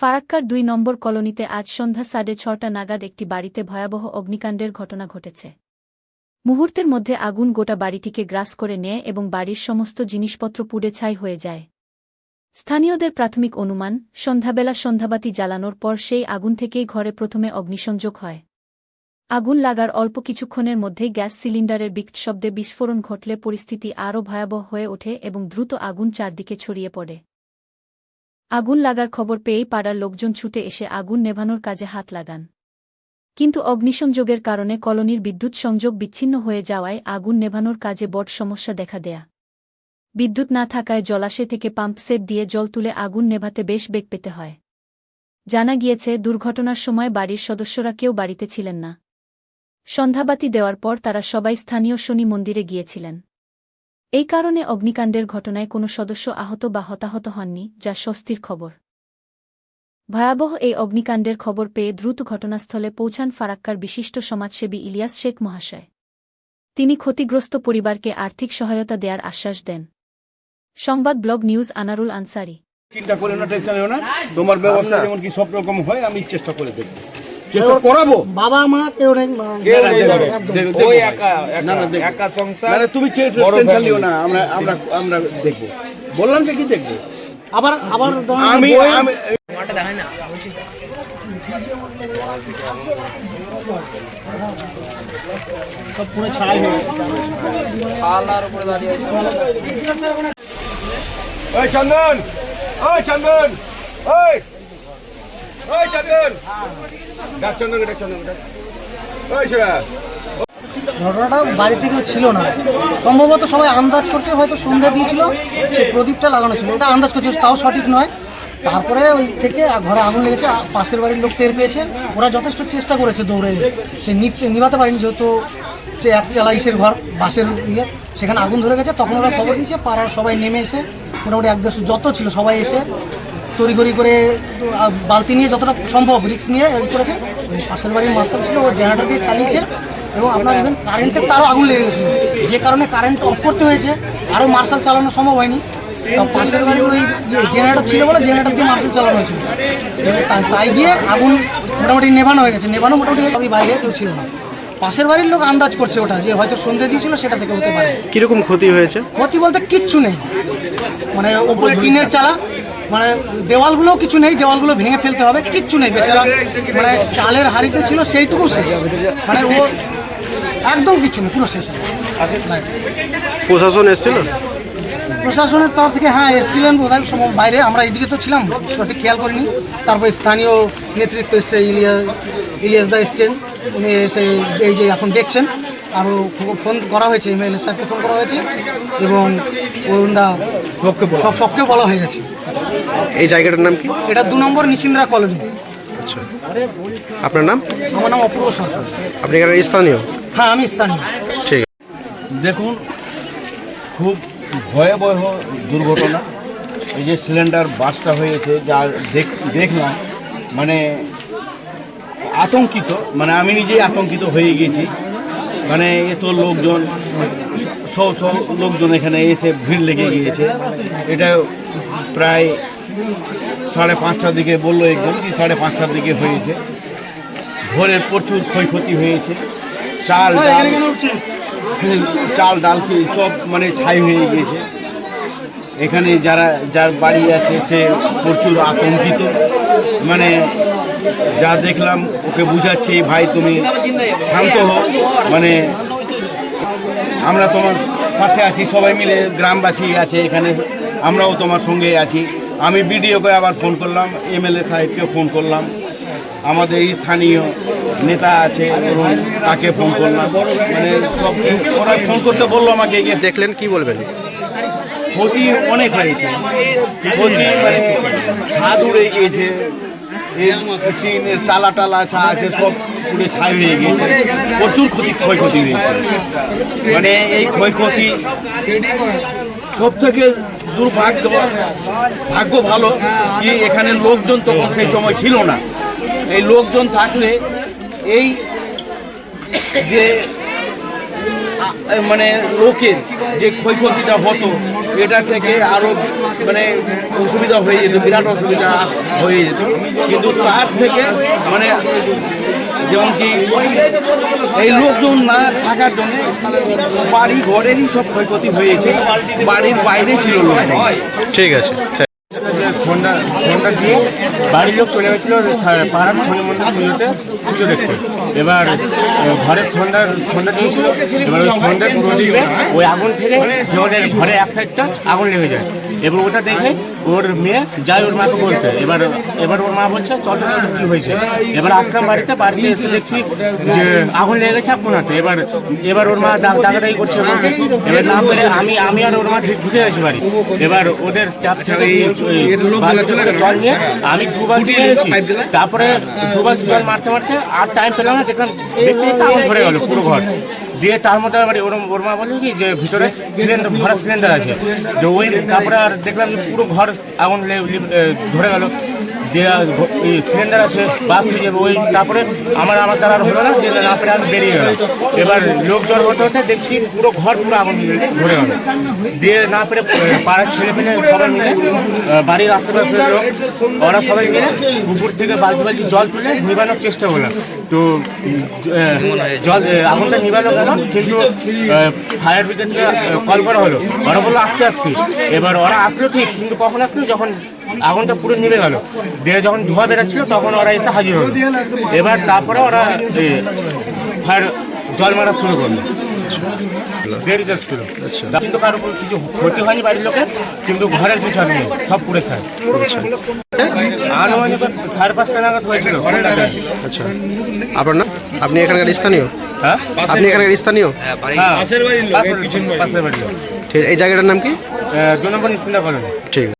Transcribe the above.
ফারাক্কার দুই নম্বর কলোনিতে আজ সন্ধ্যা সাড়ে ছটা নাগাদ একটি বাড়িতে ভয়াবহ অগ্নিকাণ্ডের ঘটনা ঘটেছে। মুহূর্তের মধ্যে আগুন গোটা বাড়িটিকে গ্রাস করে নেয় এবং বাড়ির সমস্ত জিনিসপত্র পুড়ে ছাই হয়ে যায়। স্থানীয়দের প্রাথমিক অনুমান, সন্ধ্যাবেলা সন্ধ্যাবাতি জ্বালানোর পর সেই আগুন থেকেই ঘরে প্রথমে অগ্নিসংযোগ হয়। আগুন লাগার অল্প কিছুক্ষণের মধ্যেই গ্যাস সিলিন্ডারের বিকট শব্দে বিস্ফোরণ ঘটলে পরিস্থিতি আরও ভয়াবহ হয়ে ওঠে এবং দ্রুত আগুন চারদিকে ছড়িয়ে পড়ে। আগুন লাগার খবর পেয়েই পাড়ার লোকজন ছুটে এসে আগুন নেভানোর কাজে হাত লাগান। কিন্তু অগ্নিসংযোগের কারণে কলোনির বিদ্যুৎ সংযোগ বিচ্ছিন্ন হয়ে যাওয়ায় আগুন নেভানোর কাজে বড় সমস্যা দেখা দেয়া। বিদ্যুৎ না থাকায় জলাশয় থেকে পাম্প সেট দিয়ে জল তুলে আগুন নেভাতে বেশ বেগ পেতে হয়। জানা গিয়েছে, দুর্ঘটনার সময় বাড়ির সদস্যরা কেউ বাড়িতে ছিলেন না। সন্ধ্যাবাতি দেওয়ার পর তারা সবাই স্থানীয় শনি মন্দিরে গিয়েছিলেন। এই কারণে অগ্নিকাণ্ডের ঘটনায় কোনো সদস্য আহত বা হতাহত হননি যা স্বস্তির খবর। ভয়াবহ এই অগ্নিকাণ্ডের খবর পেয়ে দ্রুত ঘটনাস্থলে পৌঁছান ফারাক্কার বিশিষ্ট সমাজসেবী ইলিয়াস শেখ মহাশয়। তিনি ক্ষতিগ্রস্ত পরিবারকে আর্থিক সহায়তা দেওয়ার আশ্বাস দেন। সংবাদ ব্লগ নিউজ আনারুল আনসারি। চিন্তা করে না টেনশন না। তোমার ব্যবস্থা যেমন কি সব রকম হয় আমি চেষ্টা করে দেখব। চেষ্টা করাবো? বাবা মা কেউ নেই কেউ নেই, দেখো, দেখো, দেখো। ওই একা না, না, একা সংসার। না, না, তুমি বড় টেনশন family। নিও না আমরা আমরা আমরা দেখব। বললাম যে কি দেখব? আবার আবার আমি বইয়ের- আমি সব পুরো ছাই হয়ে গেছে। থালার উপরে দাঁড়িয়ে আছে। ওই চন্দন ওই চন্দন ওই ঘটনাটা বাড়িতে কেউ ছিল না। সম্ভবত সবাই আন্দাজ করছে, হয়তো সন্ধ্যা দিয়েছিল সে প্রদীপটা লাগানো ছিল। এটা আন্দাজ করছে, তাও সঠিক নয়। তারপরে ওই থেকে ঘরে আগুন লেগেছে পাশের বাড়ির লোক টের পেয়েছে। ওরা যথেষ্ট চেষ্টা করেছে দৌড়ে। সে নিভতে পারেনি, যেহেতু যে এক চালা ইসের ঘর বাসের ইয়ে। সেখানে আগুন ধরে গেছে, তখন ওরা খবর দিয়েছে, পাড়ার সবাই নেমে এসে মোটামুটি এক দেড়শো যত ছিল সবাই এসে তড়িঘড়ি করে বালতি নিয়ে যতটা সম্ভব রিক্স নিয়ে এই করেছে। পাশের বাড়ির মার্শাল ছিল ও জেনারেটর দিয়ে চালিয়েছে এবং আপনার ইভেন কারেন্টের তারও আগুন লেগে গেছিল। যে কারণে কারেন্ট অফ করতে হয়েছে আরও মার্শাল চালানো সম্ভব হয়নি। পাশের বাড়ির ওই জেনারেটর ছিল বলে জেনারেটর দিয়ে মার্শাল চালানো হয়েছিল। তাই- গিয়ে আগুন মোটামুটি নেভানো হয়ে গেছে। নেভানো মোটামুটি সবই বাইরে কেউ ছিল না। পাশের বাড়ির লোক আন্দাজ করছে ওটা যে হয়তো সন্ধে দিয়েছিল সেটা থেকে হতে পারে। কীরকম ক্ষতি হয়েছে? ক্ষতি বলতে কিচ্ছু নেই। মানে ওপরে টিনের চালা মানে দেওয়ালগুলো কিছু নেই দেওয়ালগুলো ভেঙে ফেলতে হবে কিচ্ছু নেই বেচারা। মানে চালের হাড়িতে ছিল সেইটুকু শেষ। মানে ও একদম কিছু নেই পুরো শেষ। নাই। প্রশাসন এসেছিল? প্রশাসনের তরফ থেকে হ্যাঁ এসেছিলেন বোধহয় বাইরে। আমরা এদিকে তো ছিলাম সঠিক খেয়াল করিনি। তারপর স্থানীয় নেতৃত্ব এসছে ইলিয়াস ইলিয়াস দা এসছেন। উনি এসে এই যে এখন দেখছেন। আরও ফোন করা হয়েছে এমএলএ সাহেবকে ফোন করা হয়েছে এবং অরুণদা সবকে সব সবকেও বলা হয়ে গেছে। এই জায়গাটার নাম কি? এটা দু নম্বর নিশিন্দ্রা কলোনি। আচ্ছা। আপনার নাম? আমার নাম অপূর্ব সরকার। আপনি এখানে স্থানীয়? হ্যাঁ আমি স্থানীয়। ঠিক। দেখুন খুব ভয়াবহ দুর্ঘটনা। এই যে সিলিন্ডার বাসটা হয়েছে যা দেখ- দেখলাম মানে আতঙ্কিত মানে আমি নিজেই আতঙ্কিত হয়ে গেছি। মানে এত লোকজন, সব সব লোকজন এখানে এসে ভিড় লেগে গিয়েছে। এটা প্রায় সাড়ে পাঁচটার দিকে বলল একজন কি সাড়ে পাঁচটার দিকে হয়েছে। ঘরের প্রচুর ক্ষয়ক্ষতি হয়েছে। চাল, ডাল চাল, ডাল সব মানে ছাই হয়ে গিয়েছে। এখানে যারা, যার বাড়ি আছে সে প্রচুর আতঙ্কিত। মানে যা দেখলাম, ওকে বুঝাচ্ছি, ভাই, তুমি শান্ত হও। মানে আমরা তোমার পাশে আছি, সবাই মিলে গ্রামবাসী আছে এখানে, আমরাও তোমার সঙ্গে আছি। আমি বিডিওকে আবার ফোন করলাম, এমএলএ সাহেবকে ফোন করলাম। আমাদের স্থানীয় নেতা আছে এবং তাকে ফোন করলাম। মানে সব ওরা ফোন করতে বলল আমাকে, গিয়ে দেখলেন, কি বলবেন? ক্ষতি অনেক হয়েছে। ক্ষতি মানে ছাদ উড়ে গিয়েছে। চালা টালা ছা আছে সব পুড়ে ছাই হয়ে গিয়েছে। প্রচুর ক্ষতি ক্ষয়ক্ষতি হয়েছে। মানে এই ক্ষয়ক্ষতি সব থেকে দুর্ভাগ্য ভাগ্য ভালো যে এখানে লোকজন তখন সেই সময় ছিল না। এই লোকজন থাকলে এই যে মানে লোকের যে ক্ষয়ক্ষতিটা হতো, এটা থেকে আরও মানে অসুবিধা হয়ে যেত, বিরাট অসুবিধা হয়ে যেত। কিন্তু তার থেকে মানে যেমন কি এই লোকজন না থাকার জন্য বাড়ি ঘরেরই সব ক্ষয়ক্ষতি হয়েছে, বাড়ির বাইরে ছিল লোক ঠিক আছে। সন্ধ্যা সন্ধ্যা দিয়ে বাড়ির লোক চলে গেছিল পাড়ার শনি মন্দির পুজোতে পুজো দেখতে। এবার ঘরের ঘরে সন্ধ্যা সন্ধ্যা দিয়েছিল এবার ওই সন্ধ্যার দিয়ে ওই আগুন থেকে জলের ঘরে এক সাইডটা আগুন লেগে যায়। এবং ওটা দেখে ওর মেয়ে যাই ওর মাকে বলতে। এবার এবার ওর মা বলছে চল কি হয়েছে? এবার আসলাম বাড়িতে বাড়িতে এসে দেখছি যে আগুন লেগে গেছে আপনাতে এবার এবার ওর মা দাগ দাগাদাগি করছে এবার না পেরে আমি আমি আর ওর মা ঢুকে গেছি বাড়ি। এবার ওদের চাপ থেকে করে জল নিয়ে আমি দু বালতি নিয়েছি তারপরে দু বালতি জল মারতে মারতে আর টাইম পেলাম না দেখলাম দেখতে দেখতে আগুন ধরে গেল পুরো ঘর। দিয়ে তার মধ্যে আবার ওরম ওর মা কি, যে ভিতরে সিলিন্ডার, ভরা সিলিন্ডার আছে। যে ওই, তারপরে আর দেখলাম যে পুরো ঘর আগুন ধরে গেল। সিলিন্ডার আছে বাস থেকে ওই তারপরে আমার আমার আর হলো না, যে না পেরে আমি বেরিয়ে গেলাম এবার লোক জ্বর হতে হতে দেখছি পুরো ঘর পুরো আগুন ধরে গেল। দিয়ে না পেরে পাড়ার ছেলে পেলে সবাই মিলে বাড়ির আশেপাশের লোক, ওরা সবাই মিলে উপর থেকে বালতি বালতি জল তুলে নিবানোর চেষ্টা করলাম। তো জল আগুনটা নিবানো গেল কিন্তু ফায়ার ব্রিগেডকে কল করা হলো। ওরা বলল আসতে আসছি। এবার ওরা আসলো ঠিক, কিন্তু কখন আসলো? যখন আগুনটা পুরো নিভে গেল। দিয়ে যখন ধোয়া বেরোচ্ছিল তখন ওরা এসে হাজির হলো। এবার তারপরে ওরা ফায়ার জল মারা শুরু করল। দেরি ছিল। কিন্তু কারোর উপর কিছু ক্ষতি হয়নি বাড়ির লোকের কিন্তু ঘরের কিছু সব পুড়ে ছায় আনুমানিক সাড়ে পাঁচটা নাগাদ হয়েছিল। আচ্ছা। আপনার নাম? আপনি এখানকার স্থানীয়? হ্যাঁ? আপনি এখানকার স্থানীয়? হ্যাঁ পাশের বাড়ির লোক পাশের বাড়ির লোক। ঠিক এই জায়গাটার নাম কি? দু নম্বর নিশ্চিন্তা ঠিক।